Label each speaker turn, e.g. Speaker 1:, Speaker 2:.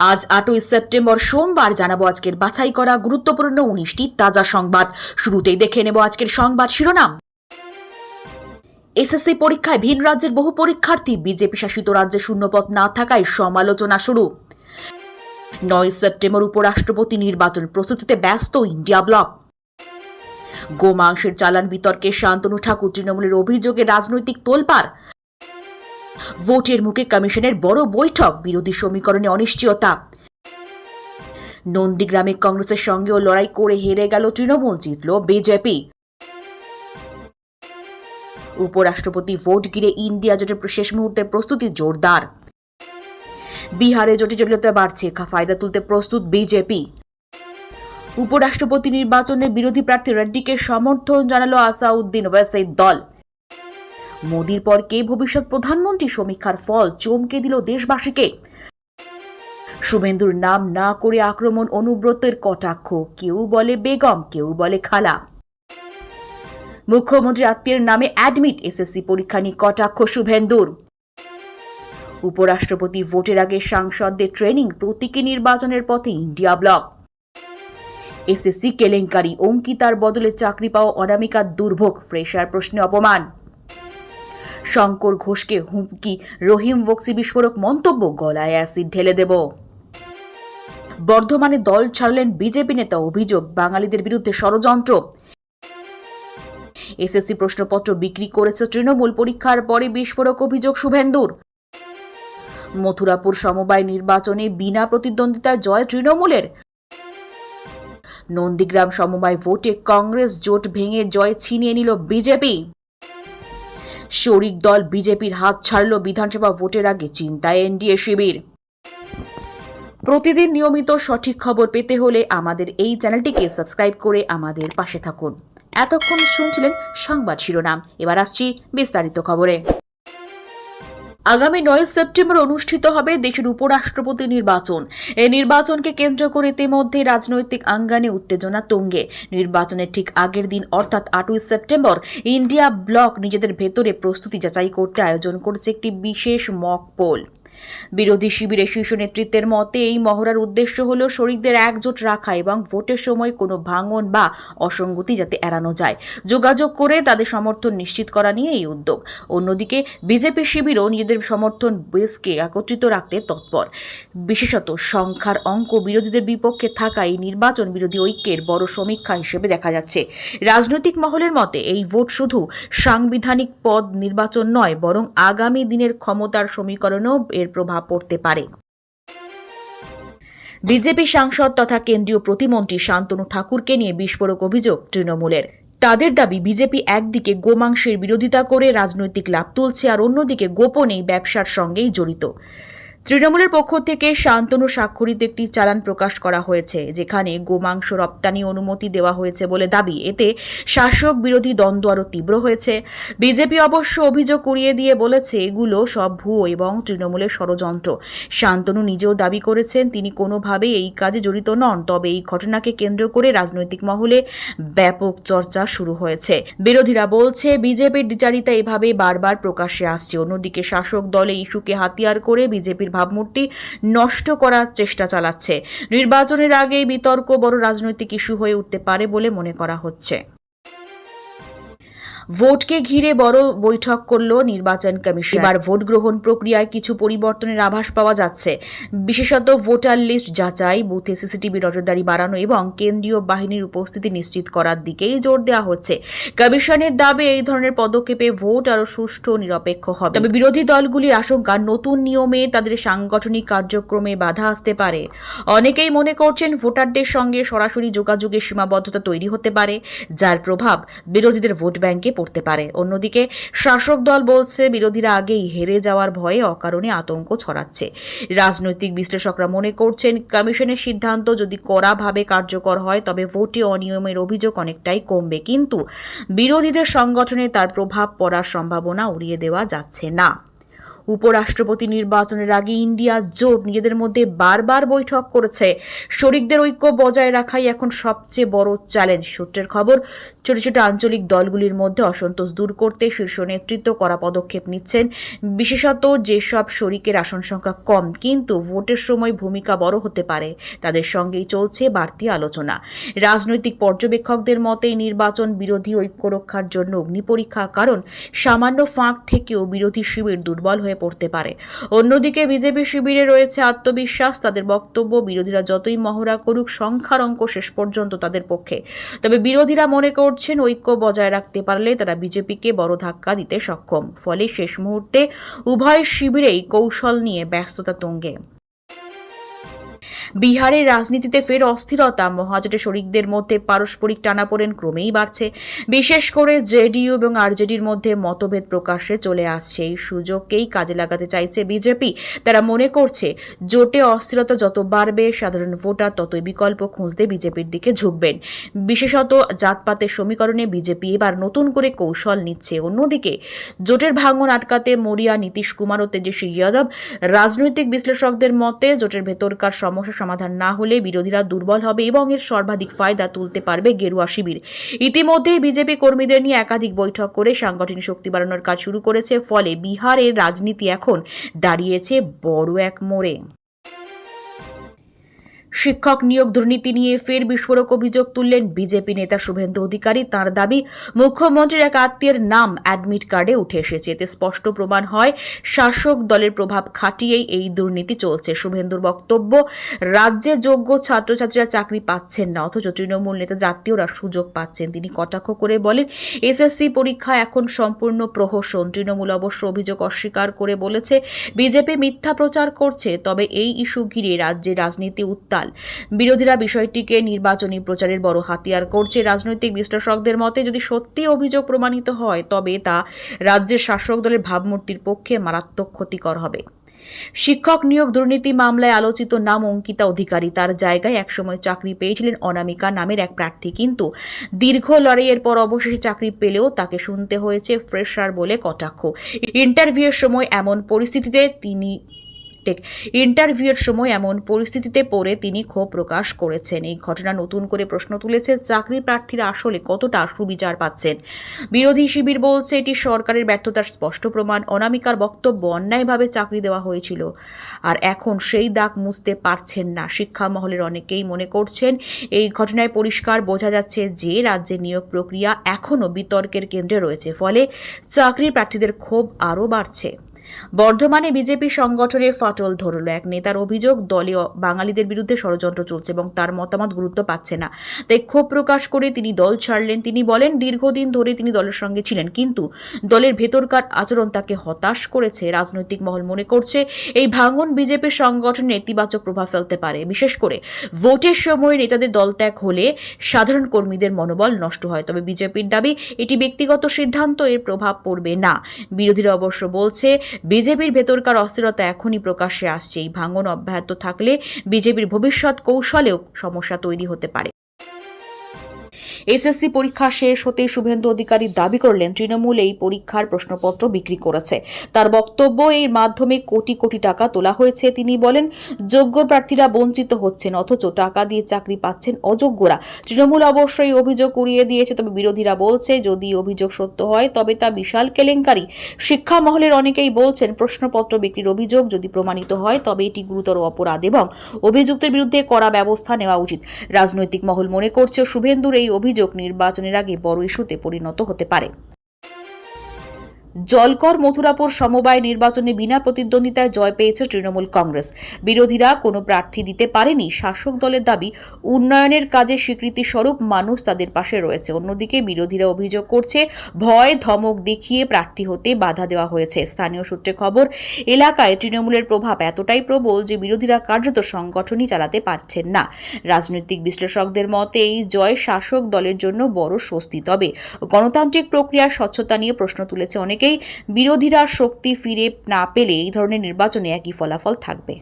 Speaker 1: আজ আটই সেপ্টেম্বর সোমবার জানাব আজকের বাছাই করা গুরুত্বপূর্ণ উনিশটি তাজা সংবাদ। শুরুতেই দেখে নেব আজকের সংবাদ শিরোনাম। এসএসসি পরীক্ষায় ভিন রাজ্যের বহু পরীক্ষার্থী বিজেপি শাসিত রাজ্যে শূন্যপদ না থাকায় সমালোচনা শুরু। নয় সেপ্টেম্বর উপরাষ্ট্রপতি নির্বাচন প্রস্তুতিতে ব্যস্ত ইন্ডিয়া ব্লক। গোমাংসের চালান বিতর্কে শান্তনু ঠাকুর তৃণমূলের অভিযোগে রাজনৈতিক তোলপাড়। ভোটের মুখে কমিশনের বড় বৈঠক, বিরোধী সমীকরণে অনিশ্চয়তা। নন্দীগ্রামে কংগ্রেসের সঙ্গেও লড়াই করে হেরে গেল তৃণমূল, জিতল বিজেপি। উপরাষ্ট্রপতি ভোট ঘিরে ইন্ডিয়া জোটের শেষ মুহূর্তের প্রস্তুতি জোরদার। বিহারে জোটে জটিলতা বাড়ছে ফায়দা তুলতে প্রস্তুত বিজেপি। উপরাষ্ট্রপতি নির্বাচনে বিরোধী প্রার্থী রেড্ডিকে সমর্থন জানালো আসাউদ্দিন ওয়েসাইদ দল। মোদির পর কে ভবিষ্যৎ প্রধানমন্ত্রী? সমীক্ষার ফল চমকে দিল দেশবাসীকে। শুভেন্দুর নাম না করে আক্রমণ অনুব্রতের কটাক্ষ। কেউ বলে বেগম, কেউ বলে খালা। মুখ্যমন্ত্রী আত্মীয়ের নামে অ্যাডমিট এসএসসি পরীক্ষা নিয়ে কটাক্ষ শুভেন্দুর। উপরাষ্ট্রপতি ভোটের আগে সাংসদদের ট্রেনিং প্রতীকী নির্বাচনের পথে ইন্ডিয়া ব্লক। এসএসসি কেলেঙ্কারি, অঙ্কিতার বদলে চাকরি পাওয়া অনামিকার দুর্ভোগ, ফ্রেশার প্রশ্নে অপমান। শঙ্কর ঘোষকে হুমকি, রহিম বক্সি বিস্ফোরক মন্তব্য গলায় অ্যাসিড ঢেলে দেব। বর্ধমানে দল ছাড়লেন বিজেপি নেতা অভিযোগ, বাঙালিদের বিরুদ্ধে ষড়যন্ত্র। এসএসসি প্রশ্নপত্র বিক্রি করেছে তৃণমূল, পরীক্ষার পরে বিস্ফোরক অভিযোগ শুভেন্দুর। মথুরাপুর সমবায় নির্বাচনে বিনা প্রতিদ্বন্দ্বিতায় জয় তৃণমূলের। নন্দীগ্রাম সমবায় ভোটে কংগ্রেস জোট ভেঙে জয় ছিনিয়ে নিল বিজেপি। শরিক দল বিজেপির হাত ছাড়ল বিধানসভা ভোটের আগে চিন্তায় এনডিএ শিবির। প্রতিদিন নিয়মিত সঠিক খবর পেতে হলে আমাদের এই চ্যানেলটিকে সাবস্ক্রাইব করে আমাদের পাশে থাকুন। এতক্ষণ শুনছিলেন সংবাদ শিরোনাম। এবার আসছি বিস্তারিত খবরে। আগামী নয় সেপ্টেম্বর অনুষ্ঠিত হবে দেশের উপরাষ্ট্রপতি নির্বাচন। এ নির্বাচনকে কেন্দ্র করে ইতিমধ্যে রাজনৈতিক আঙ্গানে উত্তেজনা তঙ্গে। নির্বাচনের ঠিক আগের দিন, অর্থাৎ আটই সেপ্টেম্বর, ইন্ডিয়া ব্লক নিজেদের ভেতরে প্রস্তুতি যাচাই করতে আয়োজন করেছে একটি বিশেষ মক পোল বিরোধী শিবিরের শীর্ষ নেতৃত্বের মতে, এই মহড়ার উদ্দেশ্য হল শরিকদের একজোট রাখা এবং ভোটের সময় কোনো ভাঙন বা অসঙ্গতি যাতে এড়ানো যায়। যোগাযোগ করে তাদের সমর্থন নিশ্চিত করা নিয়ে এই উদ্যোগ। অন্যদিকে, বিজেপি শিবিরও নিজেদের সমর্থন বেসকে একত্রিত রাখতে তৎপর। বিশেষত, সংখ্যার অঙ্ক বিরোধীদের বিপক্ষে থাকা এই নির্বাচন বিরোধী ঐক্যের বড় সমীক্ষা হিসেবে দেখা যাচ্ছে। রাজনৈতিক মহলের মতে, এই ভোট শুধু সাংবিধানিক পদ নির্বাচন নয়, বরং আগামী দিনের ক্ষমতার সমীকরণেও এর প্রভাব পড়তে পারে। বিজেপি সাংসদ তথা কেন্দ্রীয় প্রতিমন্ত্রী শান্তনু ঠাকুরকে নিয়ে বিস্ফোরক অভিযোগ তৃণমূলের। তাদের দাবি, বিজেপি একদিকে গোমাংসের বিরোধিতা করে রাজনৈতিক লাভ তুলছে আর অন্যদিকে গোপনেই ব্যবসার সঙ্গেই জড়িত। তৃণমূলের পক্ষ থেকে শান্তনু স্বাক্ষরিত একটি চালান প্রকাশ করা হয়েছে, যেখানে গোমাংস রপ্তানি অনুমতি দেওয়া হয়েছে বলে দাবি। এতে শাসক বিরোধী দ্বন্দ্ব আরও তীব্র হয়েছে। বিজেপি অবশ্য অভিযোগ উড়িয়ে দিয়ে বলেছে, এগুলো সব ভুয়ো এবং তৃণমূলের ষড়যন্ত্র। শান্তনু নিজেও দাবি করেছেন, তিনি কোনোভাবেই এই কাজে জড়িত নন, তবে এই ঘটনাকে কেন্দ্র করে রাজনৈতিক মহলে ব্যাপক চর্চা শুরু হয়েছে। বিরোধীরা বলছে, বিজেপির দ্বিচারিতা এভাবে বারবার প্রকাশ্যে আসছে। অন্যদিকে শাসক দলে ইস্যুকে হাতিয়ার করে বিজেপির ভাবমূর্তি নষ্ট করার চেষ্টা চালাচ্ছে। নির্বাচনের আগে বিতর্ক বড় রাজনৈতিক ইস্যু হয়ে উঠতে পারে বলে মনে করা হচ্ছে। ভোটকে ঘিরে বড় বৈঠক করল নির্বাচন কমিশন। এবার ভোট গ্রহণ প্রক্রিয়ায় কিছু পরিবর্তনের আভাস পাওয়া যাচ্ছে। বিশেষত ভোটার লিস্ট যাচাই বুথে সিসিটিভি নজরদারি বাড়ানো এবং কেন্দ্রীয় বাহিনীর উপস্থিতি নিশ্চিত করার দিকেই জোর দেওয়া হচ্ছে। কমিশনের দাবি এই ধরনের পদক্ষেপে ভোট আরও সুষ্ঠু নিরপেক্ষ হবে। তবে বিরোধী দলগুলির আশঙ্কা নতুন নিয়মে তাদের সাংগঠনিক কার্যক্রমে বাধা আসতে পারে। অনেকেই মনে করছেন ভোটারদের সঙ্গে সরাসরি যোগাযোগের সীমাবদ্ধতা তৈরি হতে পারে যার প্রভাব বিরোধীদের ভোট ব্যাংকে পড়তে পারে। অন্যদিকে শাসক দল বলছে, বিরোধীরা আগেই হেরে যাওয়ার ভয়ে অকারণে আতঙ্ক ছড়াচ্ছে। রাজনৈতিক বিশ্লেষকরা মনে করছেন, কমিশনের সিদ্ধান্ত যদি কড়াভাবে কার্যকর হয়, তবে ভোটে অনিয়মের অভিযোগ অনেকটাই কমবে। কিন্তু বিরোধীদের সংগঠনে তার প্রভাব পড়ার সম্ভাবনা উড়িয়ে দেওয়া যাচ্ছে না। উপরাষ্ট্রপতি নির্বাচনের আগে ইন্ডিয়া, জোট নিজেদের মধ্যে বারবার বৈঠক করেছে। শরিকদের ঐক্য বজায় রাখাই এখন সবচেয়ে বড় চ্যালেঞ্জ। সূত্রের খবর, ছোট ছোট আঞ্চলিক দলগুলির মধ্যে অসন্তোষ দূর করতে শীর্ষ নেতৃত্ব করা পদক্ষেপ নিচ্ছেন। বিশেষত যেসব শরিকের আসন সংখ্যা কম, কিন্তু ভোটের সময় ভূমিকা বড় হতে পারে। তাদের সঙ্গেই চলছে বাড়তি আলোচনা। রাজনৈতিক পর্যবেক্ষকদের মতে, নির্বাচন বিরোধী ঐক্য রক্ষার জন্য অগ্নিপরীক্ষা কারণ সামান্য ফাঁক থেকেও বিরোধী শিবির দুর্বল হয়ে পড়তে পারে। অন্যদিকে বিজেপি শিবিরে রয়েছে আত্মবিশ্বাস, তাদের বক্তব্য, বিরোধীরা যতই মহড়া করুক, সংখ্যার অঙ্ক শেষ পর্যন্ত তাদের পক্ষে। তবে বিরোধীরা মনে করছেন ঐক্য বজায় রাখতে পারলে তারা বিজেপিকে বড় ধাক্কা দিতে সক্ষম। ফলে শেষ মুহূর্তে উভয় শিবিরেই কৌশল নিয়ে ব্যস্ততা তুঙ্গে। বিহারের রাজনীতিতে ফের অস্থিরতা। মহাজোটের শরিকদের মধ্যে পারস্পরিক টানাপোড়েন ক্রমেই বাড়ছে। বিশেষ করে জেডিইউ এবং আরজেডির মধ্যে মতভেদ প্রকাশ্যে চলে আসছে। এই সুযোগকেই কাজে লাগাতে চাইছে বিজেপি। তারা মনে করছে, জোটে অস্থিরতা যত বাড়বে, সাধারণ ভোটার ততই বিকল্প খুঁজতে বিজেপির দিকে ঝুঁকবেন। বিশেষত জাতপাতের সমীকরণে বিজেপি এবার নতুন করে কৌশল নিচ্ছে। অন্যদিকে, জোটের ভাঙন আটকাতে মরিয়া নীতিশ কুমার ও তেজস্বী যাদব রাজনৈতিক বিশ্লেষকদের মতে, জোটের ভেতরকার সমস্যা সমাধান না হলে বিরোধীরা দুর্বল হবে এবং এর সর্বাধিক ফায়দা তুলতে পারবে গেরুয়া শিবির। ইতিমধ্যেই বিজেপি কর্মীদের নিয়ে একাধিক বৈঠক করে সাংগঠনিক শক্তি বাড়ানোর কাজ শুরু করেছে, ফলে বিহারের রাজনীতি এখন দাঁড়িয়েছে বড় এক মোড়ে। শিক্ষক নিয়োগ দুর্নীতি নিয়ে ফের বিস্ফোরক অভিযোগ তুললেন বিজেপি নেতা শুভেন্দু অধিকারী। তার দাবি, মুখ্যমন্ত্রীর এক আত্মীয়ের নাম অ্যাডমিট কার্ডে উঠে এসেছে। এতে স্পষ্ট প্রমাণ হয়, শাসক দলের প্রভাব খাটিয়েই এই দুর্নীতি চলছে। শুভেন্দুর বক্তব্য, রাজ্যে যোগ্য ছাত্রছাত্রীরা চাকরি পাচ্ছেন না, অথচ তৃণমূল নেতাদের আত্মীয়রা সুযোগ পাচ্ছেন। তিনি কটাক্ষ করে বলেন, এসএসসি পরীক্ষা এখন সম্পূর্ণ প্রহসন। তৃণমূল অবশ্য অভিযোগ অস্বীকার করে বলেছে, বিজেপি মিথ্যা প্রচার করছে, তবে এই ইস্যু ঘিরে রাজ্যে রাজনীতি উত্তাল বিরোধীরা বিষয়টিকে নির্বাচনী প্রচারের বড় হাতিয়ার করছে। রাজনৈতিক বিশ্লেষকদের মতে, যদি সত্যি অভিযোগ প্রমাণিত হয়, তবে তা রাজ্যের শাসক দলের ভাবমূর্তির পক্ষে মারাত্মক ক্ষতিকর হবে। শিক্ষক নিয়োগ দুর্নীতি মামলায় আলোচিত নাম অঙ্কিতা অধিকারী তার জায়গায় একসময় চাকরি পেয়েছিলেন অনামিকা নামের এক প্রার্থী। কিন্তু দীর্ঘ লড়াইয়ের পর অবশেষে চাকরি পেলেও তাকে শুনতে হয়েছে ফ্রেশার বলে কটাক্ষ। ইন্টারভিউয়ের সময় এমন পরিস্থিতিতে তিনি টেক ইন্টারভিউয়ের সময় এমন পরিস্থিতিতে পড়ে তিনি ক্ষোভ প্রকাশ করেছেন। এই ঘটনা নতুন করে প্রশ্ন তুলেছে চাকরি প্রার্থীরা আসলে কতটা সুবিচার পাচ্ছেন। বিরোধী শিবির বলছে এটি সরকারের ব্যর্থতার স্পষ্ট প্রমাণ। অনামিকার বক্তব্য অন্যায়ভাবে চাকরি দেওয়া হয়েছিল। আর এখন সেই দাগ মুছতে পারছেন না। শিক্ষা মহলের অনেকেই মনে করছেন এই ঘটনায় পরিষ্কার বোঝা যাচ্ছে যে রাজ্যের নিয়োগ প্রক্রিয়া এখনও বিতর্কের কেন্দ্রে রয়েছে। ফলে চাকরির প্রার্থীদের ক্ষোভ আরও বাড়ছে। বর্ধমানে বিজেপি সংগঠনের ফাটল ধরল। এক নেতার অভিযোগ দলে বাঙালিদের বিরুদ্ধে ষড়যন্ত্র চলছে এবং তার মতামত গুরুত্ব পাচ্ছে না। তাই ক্ষোভ প্রকাশ করে তিনি দল ছাড়লেন। তিনি বলেন, দীর্ঘদিন ধরে তিনি দলের সঙ্গে ছিলেন, কিন্তু দলের ভেতরকার আচরণ তাকে হতাশ করেছে, রাজনৈতিক মহল মনে করছে এই ভাঙন বিজেপির সংগঠনে নেতিবাচক প্রভাব ফেলতে পারে। বিশেষ করে ভোটের সময় নেতাদের দল ত্যাগ হলে সাধারণ কর্মীদের মনোবল নষ্ট হয়। তবে বিজেপির দাবি, এটি ব্যক্তিগত সিদ্ধান্ত, এর প্রভাব পড়বে না। বিরোধীরা অবশ্য বলছে বিজেপির ভেতরকার অস্থিরতা এখনই প্রকাশ্যে আসছে। এই ভাঙন অব্যাহত থাকলে বিজেপির ভবিষ্যৎ কৌশলেও সমস্যা তৈরি হতে পারে। এসএসসি পরীক্ষা শেষ হতে শুভেন্দু অধিকারী দাবি করলেন, তৃণমূল এই পরীক্ষার প্রশ্নপত্র বিক্রি করেছে। তার বক্তব্য, এর মাধ্যমে কোটি কোটি টাকা তোলা হয়েছে। তিনি বলেন, যোগ্য প্রার্থীরা বঞ্চিত হচ্ছেন, অথচ টাকা দিয়ে চাকরি পাচ্ছেন অযোগ্যরা। তৃণমূল অবশ্যই অভিযোগ উড়িয়ে দিয়েছে, তবে বিরোধীরা বলছে, যদি অভিযোগ সত্য হয়, তবে তা বিশাল কেলেঙ্কারি। শিক্ষা মহলের অনেকেই বলছেন, প্রশ্নপত্র বিক্রির অভিযোগ যদি প্রমাণিত হয়, তবে এটি গুরুতর অপরাধ এবং অভিযুক্তের বিরুদ্ধে কড়া ব্যবস্থা নেওয়া উচিত। রাজনৈতিক মহল মনে করছে, শুভেন্দুর এই অভিযোগ নির্বাচনের আগে বড় ইস্যুতে পরিণত হতে পারে। জলকর মথুরাপুর সমবায় নির্বাচনে বিনা প্রতিদ্বন্দ্বিতায় জয় পেয়েছে তৃণমূল কংগ্রেস। বিরোধীরা কোনো প্রার্থী দিতে পারেনি। শাসক দলের দাবি, উন্নয়নের কাজে স্বীকৃতি স্বরূপ মানুষ তাদের পাশে রয়েছে। অন্যদিকে বিরোধীরা অভিযোগ করছে, ভয়, ধমক দেখিয়ে প্রার্থী হতে বাধা দেওয়া হয়েছে। স্থানীয় সূত্রে খবর, এলাকায় তৃণমূলের প্রভাব এতটাই প্রবল যে বিরোধীরা কার্যত সংগঠনই চালাতে পারছেন না। রাজনৈতিক বিশ্লেষকদের মতে এই জয় শাসক দলের জন্য বড় স্বস্তি। তবে গণতান্ত্রিক প্রক্রিয়ার স্বচ্ছতা নিয়ে প্রশ্ন তুলেছে অনেকেই বিরোধীরা শক্তি ফিরে না পেলে এই ধরনের নির্বাচনে একই ফলাফল থাকবে।